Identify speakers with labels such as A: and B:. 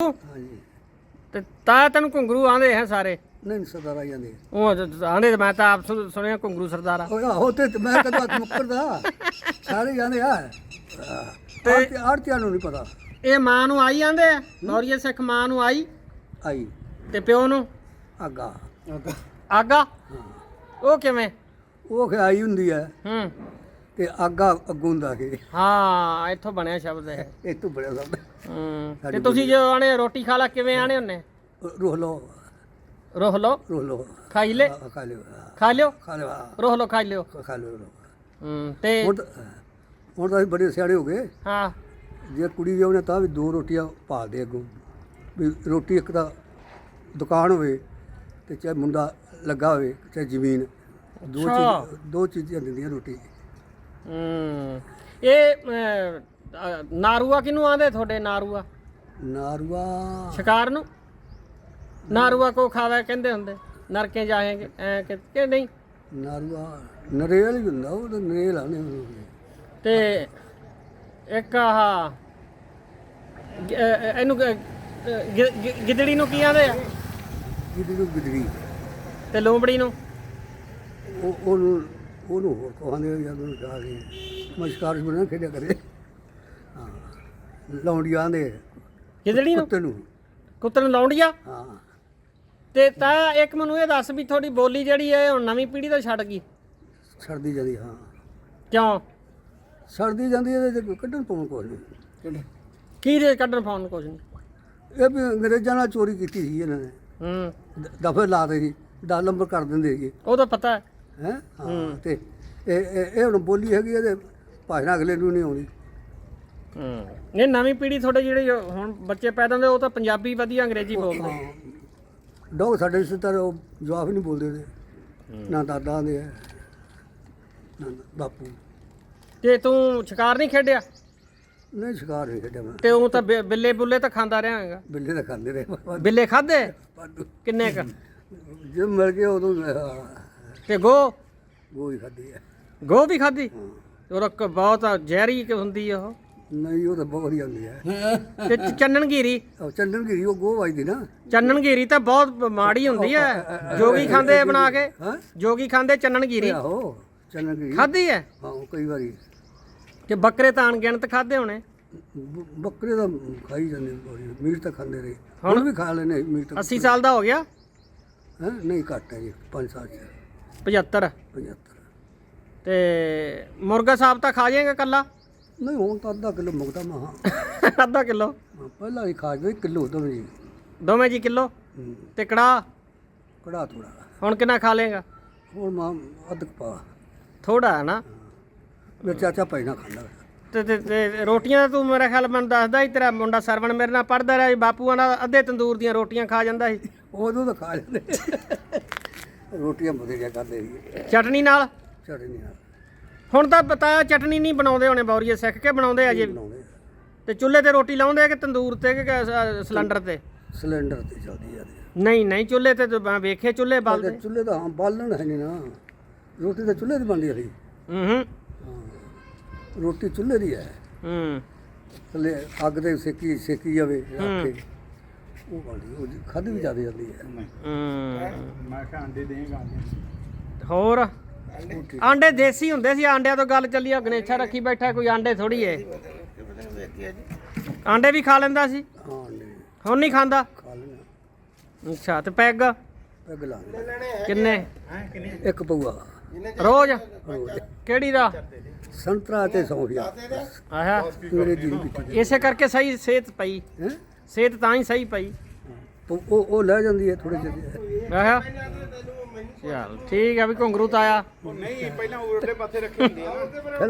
A: ਹਾਂਜੀ।
B: ਤੇ ਤਾਂ ਤੈਨੂੰ ਘੁੰਗਰੂ ਆਂਦੇ ਹੈ ਸਾਰੇ?
A: ਨਹੀਂ ਸਰਦਾਰ ਆ ਜਾਂਦੇ।
B: ਉਹ ਆਂਦੇ ਮੈਂ ਤਾਂ ਆਪ ਸੁਣਿਆ ਘੁੰਗਰੂ ਸਰਦਾਰਾ।
A: ਉਹ ਆਹੋ ਤੇ ਤੇ ਮੈਂ ਕਦੋਂ ਹੱਥ ਮੁੱਕਰਦਾ? ਸਾਰੇ ਜਾਂਦੇ ਆ ਤੇ ਆੜਤੀਆਂ ਨੂੰ ਨਹੀਂ ਪਤਾ।
B: ਇਹ ਮਾਂ ਨੂੰ ਆਈ ਆਂਦੇ? ਆ ਸਿੱਖ ਮਾਂ ਨੂੰ ਆਈ?
A: ਆਈ।
B: ਤੇ ਪਿਓ ਨੂੰ?
A: ਆਗਾ।
B: ਆਗਾ? ਉਹ ਕਿਵੇਂ?
A: ਉਹ ਖਿਆਈ ਹੁੰਦੀ ਹੈ।
B: ਹੂੰ।
A: ਤੇ ਆਗਾ ਅੱਗੋਂ ਦਾ ਕੇ
B: ਹਾਂ ਇੱਥੋਂ ਬਣਿਆ ਸ਼ਬਦ ਹੈ
A: ਇਹ। ਤੋਂ ਬੜਾ ਸਭ
B: ਹੂੰ ਤੇ ਤੁਸੀਂ ਜੋ ਆਣੇ ਰੋਟੀ ਖਾ ਲਾ ਕਿਵੇਂ ਆਣੇ ਹੁੰਨੇ
A: ਰੋਹ ਲੋ
B: ਰੋਹ ਲੋ
A: ਰੋਹ ਲੋ
B: ਖਾਈ ਲੈ।
A: ਖਾ ਲਿਓ।
B: ਖਾ ਲਿਓ?
A: ਖਾ ਲਿਓ ਆ,
B: ਰੋਹ ਲੋ ਖਾਈ ਲਿਓ।
A: ਖਾ ਲਿਓ ਲਓ।
B: ਹੂੰ ਤੇ
A: ਹੁਣ ਤਾਂ ਹੁਣ ਤਾਂ ਅਸੀਂ ਬੜੇ ਸਿਆਣੇ ਹੋ ਗਏ।
B: ਹਾਂ।
A: ਜੇ ਕੁੜੀ ਵੀ ਉਹਨੇ ਤਾਂ ਵੀ ਦੋ ਰੋਟੀਆਂ ਪਾ ਦੇ ਅੱਗੋਂ। ਵੀ ਰੋਟੀ ਇੱਕ ਤਾਂ ਦੁਕਾਨ ਹੋਵੇ ਤੇ ਚਾਹੇ ਮੁੰਡਾ ਲੱਗਾ ਹੋਵੇ ਚਾਹੇ ਜ਼ਮੀਨ। ਦੋ
B: ਅੱਛਾ।
A: ਚੀਜ਼ ਦੋ ਚੀਜ਼ਾਂ ਦਿੰਦੀਆਂ ਰੋਟੀ।
B: ਹੂੰ। ਇਹ ਨਾਰੂਆ ਕਿਨੂੰ ਆਂਦੇ ਤੁਹਾਡੇ ਨਾਰੂਆ?
A: ਨਾਰੂਆ।
B: ਸ਼ਿਕਾਰ ਨੂੰ? ਨਾਰੂਆ ਕੋ ਖਾਵੇ ਕਹਿੰਦੇ ਹੁੰਦੇ ਨਰਕੇ ਜਾਏਗੇ ਐ ਕਿ ਕਿ ਨਹੀਂ?
A: ਨਾਰੂਆ ਨਰੇਲ ਹੀ ਹੁੰਦਾ ਉਹ ਤਾਂ ਨਰੇਲ ਆਨੇ
B: ਤੇ ਇੱਕ ਆਹ ਗ- ਇਹਨੂੰ ਗ- ਅਹ, ਗਿ- ਗਿ- ਗਿੱਦੜੀ ਨੂੰ ਕੀ ਆਂਦੇ ਆ?
A: ਜਿਹਦੀ ਨੂੰ ਗਿਦਰੀ
B: ਤੇ ਲੂੰਬੜੀ ਨੂੰ?
A: ਉਹ ਉਹਨੂੰ ਉਹਨੂੰ ਹੋਰ ਕਹਾਂਦੇ ਜਦ ਜਾ ਕੇ ਮਸ਼ਕਾਰ ਬਣਾ ਖੇਡਿਆ ਕਰੇ। ਹਾਂ ਲੌਂਡੀਆਂ ਦੇ
B: ਗਿੱਦੜੀ ਨੂੰ?
A: ਕੁੱਤੇ ਨੂੰ।
B: ਕੁੱਤੇ ਨੂੰ ਲਾਉਂਡੀਆ
A: ਹਾਂ।
B: ਤੇ ਤਾਂ ਇੱਕ ਮੈਨੂੰ ਇਹ ਦੱਸ ਵੀ ਤੁਹਾਡੀ ਬੋਲੀ ਜਿਹੜੀ ਹੈ ਹੁਣ ਨਵੀਂ ਪੀੜ੍ਹੀ ਤੋਂ ਛੱਡ ਗਈ।
A: ਸਰਦੀ ਜਾਂਦੀ ਹਾਂ।
B: ਕਿਉਂ?
A: ਸਰਦੀ ਜਾਂਦੀ ਇਹਦੇ ਕੱਢਣ ਪਾਉਣ ਕੋਲ ਨਹੀਂ।
B: ਕੀ ਦੇ ਕੱਢਣ ਪਾਉਣ ਕੁਝ ਨਹੀਂ?
A: ਇਹ ਵੀ ਅੰਗਰੇਜ਼ਾਂ ਨਾਲ ਚੋਰੀ ਕੀਤੀ ਸੀ ਇਹਨਾਂ ਨੇ।
B: ਹੂੰ।
A: ਦਫੇ ਲਾ ਦੇ ਸੀ। 10 ਨੰਬਰ ਕਰ ਦਿੰਦੇ ਸੀ
B: ਉਹ ਤਾਂ ਪਤਾ ਹੈ।
A: ਹੈ? ਹਾਂ ਤੇ ਇਹ ਇਹ ਇਹ ਹੁਣ ਬੋਲੀ ਹੈਗੀ ਇਹਦੇ ਭਾਸ਼ਾ ਅਗਲੇ ਨੂੰ ਨਹੀਂ ਆਉਣੀ
B: ਹੂੰ। ਇਹ ਨਵੀਂ ਪੀੜ੍ਹੀ ਤੁਹਾਡੇ ਜਿਹੜੇ ਹੁਣ ਬੱਚੇ ਪੈਦਾ ਹੁੰਦੇ ਉਹ ਤਾਂ ਪੰਜਾਬੀ ਵਧੀਆ ਅੰਗਰੇਜ਼ੀ ਬੋਲਦੇ
A: ਡੋਗ ਸਾਡੇ ਰਿਸ਼ਤੇਦਾਰ ਉਹ ਜਵਾਬ ਨਹੀਂ ਬੋਲਦੇ ਉਹਦੇ। ਨਾ ਦਾਦਾ ਦੇ ਹੈ ਨਾ ਬਾਪੂ।
B: ਤੇ ਤੂੰ ਸ਼ਿਕਾਰ ਨਹੀਂ ਖੇਡਿਆ?
A: ਨਹੀਂ ਸ਼ਿਕਾਰ ਨਹੀਂ ਖੇਡਿਆ ਮੈਂ।
B: ਤੇ ਉਹ ਤਾਂ ਬਿ- ਬਿੱਲੇ ਬੁੱਲੇ ਤਾਂ ਖਾਂਦਾ ਰਿਹਾ ਹੈਗਾ।
A: ਬਿੱਲੇ ਦਾ ਖਾਂਦੇ ਰਹੇ।
B: ਬਿੱਲੇ ਖਾਦੇ। ਕਿੰਨੇ ਕ?
A: ਜੇ ਮਿਲ ਗਏ ਉਦੋਂ ਅਹ,
B: ਤੇ ਗੋ?
A: ਗੋਈ ਖਾਦੀ ਹੈ।
B: ਗੋ ਵੀ ਖਾਦੀ
A: ਹਾਂ।
B: ਉਹ ਬਹੁਤ ਜ਼ਹਿਰੀ ਕਿ ਹੁੰਦੀ ਆ ਉਹ?
A: ਨਹੀਂ ਉਹ ਤਾਂ ਬਹੁਤ ਵਧੀਆ ਹੁੰਦੀ ਹੈ।
B: ਤੇ ਚੰਨਣਗੀਰੀ
A: ਉਹ ਚੰਦਨਗਿਰੀ ਉਹ ਗੋ ਵੱਜਦੀ ਨਾ।
B: ਚੰਨਣਗੀਰੀ ਤਾਂ ਬਹੁਤ ਮਾੜੀ ਹੁੰਦੀ ਹੈ। ਜੋਗੀ ਖਾਂਦੇ ਬਣਾ ਕੇ?
A: ਹਾਂ?
B: ਜੋਗੀ ਖਾਂਦੇ ਚੰਨਣਗੀਰੀ
A: ਆਹੋ ਚੰਦਨਗਿਰੀ
B: ਖਾਦੀ ਹੈ?
A: ਹਾਂ ਉਹ ਕਈ ਵਾਰੀ।
B: ਕਿ ਬੱਕਰੇ ਤਾਂ ਅਣਗਿਣਤ ਖਾਦੇ ਹੋਣੇ?
A: ਬੱਕਰੇ ਦਾ ਖਾਈ ਜਾਂਦੇ ਮੀਟ ਤਾਂ ਖਾਂਦੇ ਰਹੇ ਹੁਣ? ਵੀ ਖਾ ਲੈਨੇ ਮੀਟ ਤਾਂ
B: 80 ਸਾਲ ਦਾ ਹੋ ਗਿਆ?
A: ਹੈਂ? ਨਹੀਂ ਘੱਟ ਹੈ ਜੀ 5 ਸਾਲ ਚ।
B: 75
A: 75
B: ਤੇ ਮੁਰਗਾ ਸਾਹਿਬ ਤਾਂ ਖਾ ਜਾਏਗਾ ਕੱਲਾ
A: ਨਹੀਂ ਹੁਣ ਤਾਂ ਅੱਧਾ ਕਿਲੋ ਮੁਕਦਾ ਮਹਾ
B: ਅੱਧਾ ਕਿਲੋ?
A: ਪਹਿਲਾਂ ਹੀ ਖਾ ਗਏ ਕਿਲੋ ਤੋਂ ਜੀ।
B: ਦੋਵੇਂ ਜੀ ਕਿਲੋ? ਤੇ ਕੜਾ
A: ਕੜਾ ਥੋੜਾ
B: ਹੁਣ ਕਿੰਨਾ ਖਾ ਲੇਗਾ
A: ਹੁਣ ਮਾਂ ਅੱਧ ਕੁ ਪਾ।
B: ਥੋੜਾ ਹੈ ਨਾ?
A: ਮੇਰੇ ਚਾਚਾ ਪੈਣਾ ਖਾਂਦਾ।
B: ਤੇ ਤੇ- ਰੋਟੀਆਂ ਤਾਂ ਮੇਰਾ ਖਿਆਲ ਮੈਨੂੰ ਦੱਸਦਾ ਸੀ ਤੇਰਾ ਮੁੰਡਾ ਸਰਵਣ ਮੇਰੇ ਨਾਲ ਪੜਦਾ ਰਿਹਾ ਸੀ ਬਾਪੂਆਂ ਨਾਲ ਅੱਧੇ ਤੰਦੂਰ ਦੀਆਂ ਰੋਟੀਆਂ ਖਾ ਜਾਂਦਾ ਸੀ।
A: ਉਦੋਂ ਤਾਂ ਖਾ ਲੈਂਦੇ। ਰੋਟੀਆਂ ਬਥੇਰੀਆਂ ਖਾਂਦੇ ਸੀ।
B: ਚਟਨੀ ਨਾਲ?
A: ਚਟਨੀ ਨਾਲ।
B: ਹੁਣ ਤਾਂ ਪਤਾ ਚਟਨੀ ਨਹੀਂ ਬਣਾਉਂਦੇ ਹੋਣੇ ਬੌਰੀਏ ਸਿੱਖ ਕੇ ਬਣਾਉਂਦੇ ਵੀ
A: ਬਣਾਉਂਦੇ।
B: ਤੇ ਚੁੱਲ੍ਹੇ ਤੇ ਰੋਟੀ ਲਾਉਂਦੇ ਆ ਕਿ ਤੰਦੂਰ ਤੇ ਕਿ ਕ- ਸਿਲੰਡਰ ਤੇ?
A: ਸਿਲੰਡਰ ਤੇ ਚੱਲਦੀ ਜਾਂਦੀ
B: ਨਹੀਂ ਨਹੀਂ ਚੁੱਲ੍ਹੇ ਤੇ ਤਾਂ ਮੈਂ ਵੇਖੇ ਚੁੱਲ੍ਹੇ ਬਲਦੇ।
A: ਤੇ ਚੁੱਲ੍ਹੇ ਦਾ ਹਾਂ ਬਾਲਣ ਹੈ ਨਹੀਂ ਨਾ। ਰੋਟੀ ਤਾਂ ਚੁੱਲ੍ਹੇ ਦੀ ਬਣਦੀ ਰਹੀ
B: ਹੂੰ ਹੂੰ।
A: ਹਾਂ। ਰੋਟੀ ਚੁੱਲ੍ਹੇ ਦੀ ਹੈ।
B: ਹੂੰ।
A: ਥੱਲੇ ਅੱਗ ਤੇ ਸੇਕੀ ਸੇਕੀ ਜਾਵੇ ਕੇ ਉਹ ਬਣਦੀ ਉਹ ਖਾਦੀ ਵੀ ਜ਼ਿਆਦਾ ਜਾਂਦੀ ਹੈ।
B: ਹੂੰ।
C: ਮੈਂ ਕਿਹਾ ਅੰਡੇ ਦੇਗਾ
B: ਹੋਰ? ਆਂਡੇ? ਦੇਸੀ ਹੁੰਦੇ ਸੀ ਆਂਡਿਆਂ ਤੋਂ ਗੱਲ ਚੱਲੀ ਆ ਗਣੇਸ਼ਾ ਰੱਖੀ ਬੈਠਾ ਕੋਈ ਆਂਡੇ ਥੋੜੀ ਏ। ਆਂਡੇ ਵੀ ਖਾ ਲੈਂਦਾ ਸੀ?
A: ਹਾਂ
B: ਹੁਣ ਨਹੀਂ ਖਾਂਦਾ?
A: ਖਾ ਲੈਣਾ
B: ਅੱਛਾ ਤੇ ਪੈਗ?
A: ਪੈਗ ਲਾ ਲੈਣਾ।
B: ਕਿੰਨੇ?
A: ਇੱਕ ਪਊਆ।
B: ਰੋਜ਼?
A: ਰੋਜ਼।
B: ਕਿਹੜੀ ਦਾ?
A: ਸੰਤਰਾ ਤੇ ਸੌਂਫੀਆ
B: ਆਹਾ।
A: ਨੂੰ
B: ਇਸੇ ਕਰਕੇ ਸਹੀ ਸਿਹਤ ਪਈ।
A: ਹੈ?
B: ਸਿਹਤ ਤਾਂ ਹੀ ਸਹੀ ਪਈ।
A: ਉਹ ਉਹ ਲੈ ਜਾਂਦੀ ਹੈ ਥੋੜੇ ਜਿਹੇ।
B: ਆਹਾ। ਚੱਲ ਠੀਕ ਆ ਵੀ ਘੁੰਗਰੂ ਤਾਇਆ।
C: ਨਹੀਂ ਪਹਿਲਾਂ ਉਰਲੇ ਪਾਸੇ ਰੱਖੇ ਹੁੰਦੇ ਆ